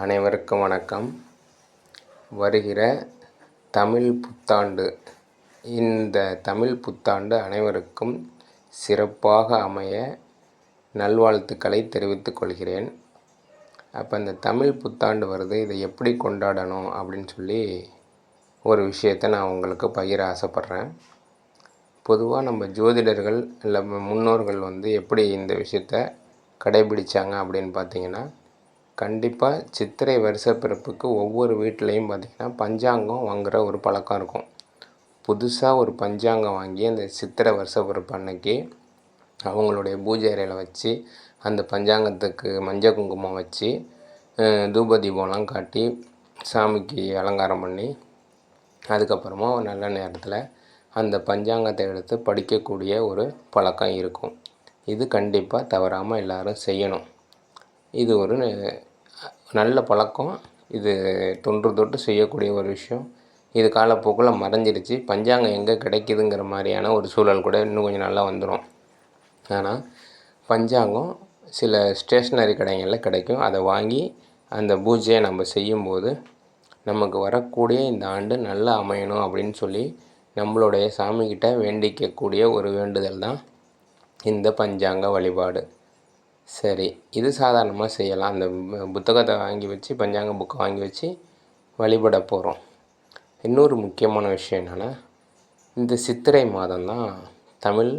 அனைவருக்கும் வணக்கம். வருகிற தமிழ் புத்தாண்டு. இந்த தமிழ் புத்தாண்டு அனைவருக்கும் சிறப்பாக அமைய நல்வாழ்த்துக்களை தெரிவித்துக் கொள்கிறேன். அப்போ இந்த தமிழ் புத்தாண்டு வருது இதை எப்படி கொண்டாடணும் அப்படின்னு சொல்லி ஒரு விஷயத்தை நான் உங்களுக்கு பகிர ஆசைப்பட்றேன். பொதுவாக நம்ம ஜோதிடர்கள் இல்லை முன்னோர்கள் வந்து எப்படி இந்த விஷயத்த கடைபிடித்தாங்க அப்படின்னு பார்த்தீங்கன்னா கண்டிப்பாக சித்திரை வருஷப்பிறப்புக்கு ஒவ்வொரு வீட்லேயும் பார்த்திங்கன்னா பஞ்சாங்கம் வாங்குகிற ஒரு பழக்கம் இருக்கும். புதுசாக ஒரு பஞ்சாங்கம் வாங்கி அந்த சித்திரை வருஷப்பிறப்பு அன்னைக்கு அவங்களுடைய பூஜை அறையில் வச்சு அந்த பஞ்சாங்கத்துக்கு மஞ்சள் குங்குமம் வச்சு தூப தீபம்லாம் காட்டி சாமிக்கு அலங்காரம் பண்ணி அதுக்கப்புறமா ஒரு நல்ல நேரத்தில் அந்த பஞ்சாங்கத்தை எடுத்து படிக்கக்கூடிய ஒரு பழக்கம் இருக்கும். இது கண்டிப்பாக தவறாமல் எல்லோரும் செய்யணும். இது ஒரு நல்ல பழக்கம். இது தொன்று தொட்டு செய்யக்கூடிய ஒரு விஷயம். இது காலப்போக்கில் மறைஞ்சிருச்சு. பஞ்சாங்கம் எங்கே கிடைக்குதுங்கிற மாதிரியான ஒரு சூழல் கூட இன்னும் கொஞ்சம் நல்லா வந்துடும் ஆனால் பஞ்சாங்கம் சில ஸ்டேஷ்னரி கடைகளில் கிடைக்கும். அதை வாங்கி அந்த பூஜையை நம்ம செய்யும்போது நமக்கு வரக்கூடிய இந்த ஆண்டு நல்லா அமையணும் அப்படின்னு சொல்லி நம்மளுடைய சாமிக்கிட்ட வேண்டிக்கக்கூடிய ஒரு வேண்டுதல் தான் இந்த பஞ்சாங்க வழிபாடு. சரி இது சாதாரணமாக செய்யலாம். அந்த புத்தகத்தை வாங்கி வச்சு பஞ்சாங்க புக்கை வாங்கி வச்சு வழிபட போகிறோம் இன்னொரு முக்கியமான விஷயம் என்னென்னா இந்த சித்திரை மாதம் தான் தமிழ்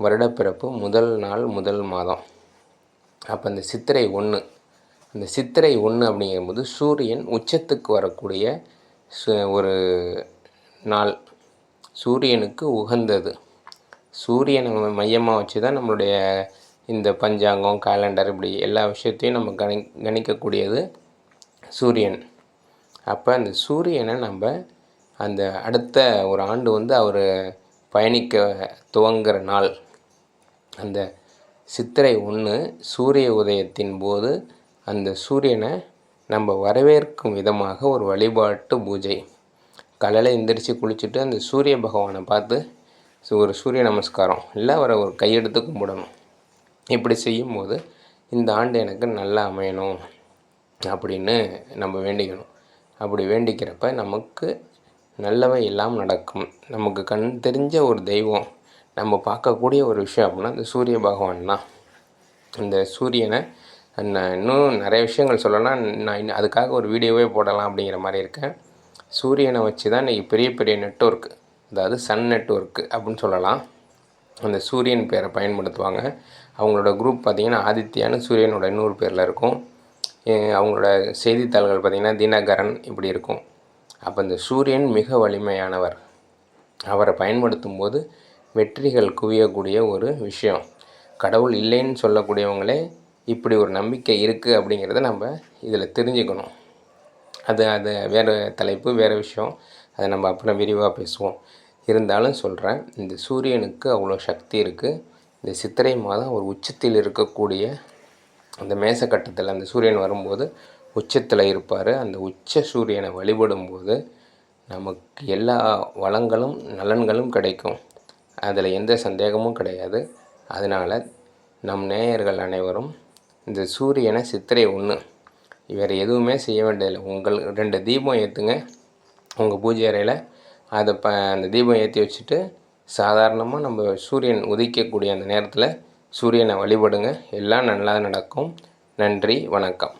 வருடப்பிறப்பு முதல் நாள் முதல் மாதம். அப்போ இந்த சித்திரை ஒன்று இந்த சித்திரை ஒன்று அப்படிங்கும்போது சூரியன் உச்சத்துக்கு வரக்கூடிய ஒரு நாள். சூரியனுக்கு உகந்தது. சூரியனை மையமாக வச்சு தான் நம்மளுடைய இந்த பஞ்சாங்கம் கேலண்டர் இப்படி எல்லா விஷயத்தையும் நம்ம கணி கணிக்கக்கூடியது சூரியன். அப்போ அந்த சூரியனை நம்ம அந்த அடுத்த ஒரு ஆண்டு வந்து அவர் பயணிக்க துவங்குற நாள். அந்த சித்திரை ஒன்று சூரிய உதயத்தின் போது அந்த சூரியனை நம்ம வரவேற்கும் விதமாக ஒரு வழிபாட்டு பூஜை. காலையில் எந்திரிச்சு குளிச்சுட்டு அந்த சூரிய பகவானை பார்த்து ஒரு சூரிய நமஸ்காரம். இல்லை அவரை ஒரு கையெடுத்து கும்பிடணும். இப்படி செய்யும்போது இந்த ஆண்டு எனக்கு நல்லா அமையணும் அப்படின்னு நம்ம வேண்டிக்கணும். அப்படி வேண்டிக்கிறப்ப நமக்கு நல்லவை எல்லாம் நடக்கும். நமக்கு கண் தெரிஞ்ச ஒரு தெய்வம் நம்ம பார்க்கக்கூடிய ஒரு விஷயம் அப்படின்னா இந்த சூரிய பகவான் தான். இந்த சூரியனை நான் இன்னும் நிறைய விஷயங்கள் சொல்லலாம் நான் இன்னும் அதுக்காக ஒரு வீடியோவே போடலாம் அப்படிங்கிற மாதிரி இருக்கேன். சூரியனை வச்சு தான் இன்றைக்கி பெரிய பெரிய நெட்ஒர்க் அதாவது சன் நெட்ஒர்க்கு அப்படின்னு சொல்லலாம். அந்த சூரியன் பேரை பயன்படுத்துவாங்க. அவங்களோட குரூப் பார்த்திங்கன்னா ஆதித்யான்னு சூரியனோட இன்னொரு பேரில் இருக்கும். அவங்களோட செய்தித்தாள்கள் பார்த்திங்கன்னா தினகரன் இப்படி இருக்கும். அப்போ இந்த சூரியன் மிக வலிமையானவர். அவரை பயன்படுத்தும் போது வெற்றிகள் குவியக்கூடிய ஒரு விஷயம். கடவுள் இல்லைன்னு சொல்லக்கூடியவங்களே இப்படி ஒரு நம்பிக்கை இருக்குது அப்படிங்கிறத நம்ம இதில் தெரிஞ்சுக்கணும். அது அது வேறு தலைப்பு வேறு விஷயம். அதை நம்ம அப்புறம் விரிவாக பேசுவோம். இருந்தாலும் சொல்கிறேன் இந்த சூரியனுக்கு அவ்வளோ சக்தி இருக்குது இந்த சித்திரை மாதம் ஒரு உச்சத்தில் இருக்கக்கூடிய அந்த மேசக்கட்டத்தில் அந்த சூரியன் வரும்போது உச்சத்தில் இருப்பார். அந்த உச்ச சூரியனை வழிபடும்போது நமக்கு எல்லா வளங்களும் நலன்களும் கிடைக்கும். அதில் எந்த சந்தேகமும் கிடையாது. அதனால் நம் நேயர்கள் அனைவரும் இந்த சூரியனை சித்திரை ஒன்று வேறு எதுவுமே செய்ய வேண்டியதில்லை. உங்கள் ரெண்டு தீபம் ஏற்றுங்க உங்கள் பூஜை அறையில் அதை ப அந்த தீபம் ஏற்றி வச்சுட்டு சாதாரணமாக நம்ம சூரியன் உதிக்கக்கூடிய அந்த நேரத்தில் சூரியனை வழிபடுங்க. எல்லாம் நல்லா நடக்கும். நன்றி வணக்கம்.